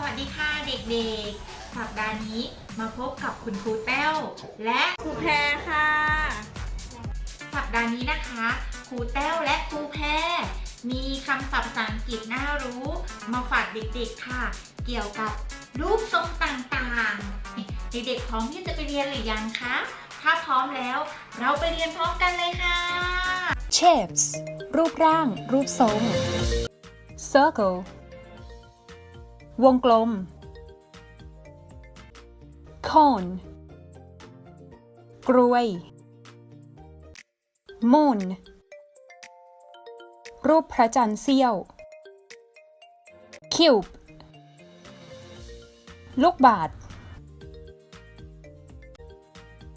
สวัสดีค่ะเด็กๆ สัปดาห์นี้มาพบกับคุณครูแต้ว และครูแพรค่ะ สัปดาห์นี้นะคะครูแต้วและครูแพรมีคำศัพท์ภาษาอังกฤษน่ารู้ มาฝากเด็กๆค่ะ เกี่ยวกับรูปทรงต่างๆ เด็กๆพร้อมที่จะไปเรียนหรือยังคะ ถ้าพร้อมแล้วเราไปเรียนพร้อมกันเลยค่ะ shapes รูปร่าง รูปทรง circle วงกลม cone กรวย moon รูปพระจันทร์เสี้ยว cube ลูกบาศก์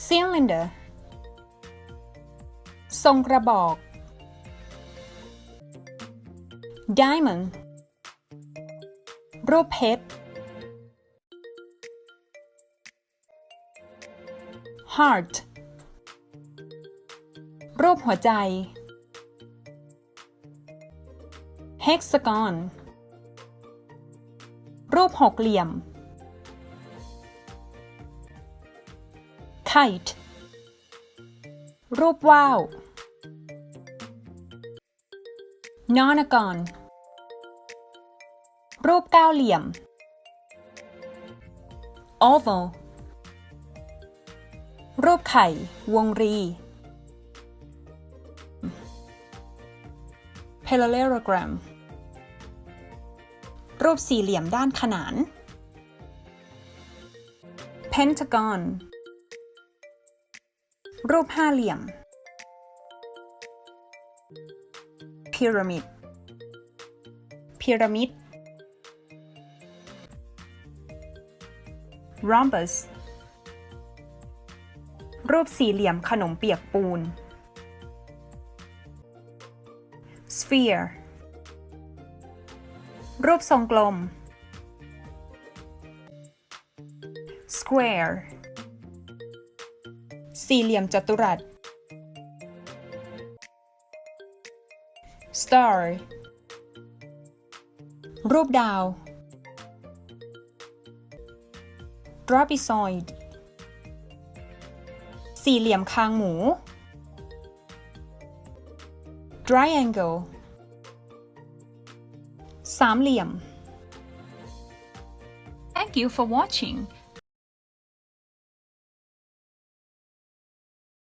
cylinder ทรงกระบอก diamond รูปเพชร heart รูปหัวใจ hexagon รูปหกเหลี่ยม kite รูปว่าว nonagon รูปเก้าเหลี่ยม oval รูปไข่ วงรี parallelogram รูปสี่เหลี่ยมด้านขนาน pentagon รูปห้าเหลี่ยม pyramid พี rhombus รูปสี่เหลี่ยมขนมเปียกปูน sphere รูปทรงกลม square สี่เหลี่ยมจัตุรัส star รูปดาว trapezoid สี่เหลี่ยมคางหมู triangle สามเหลี่ยม Thank you for watching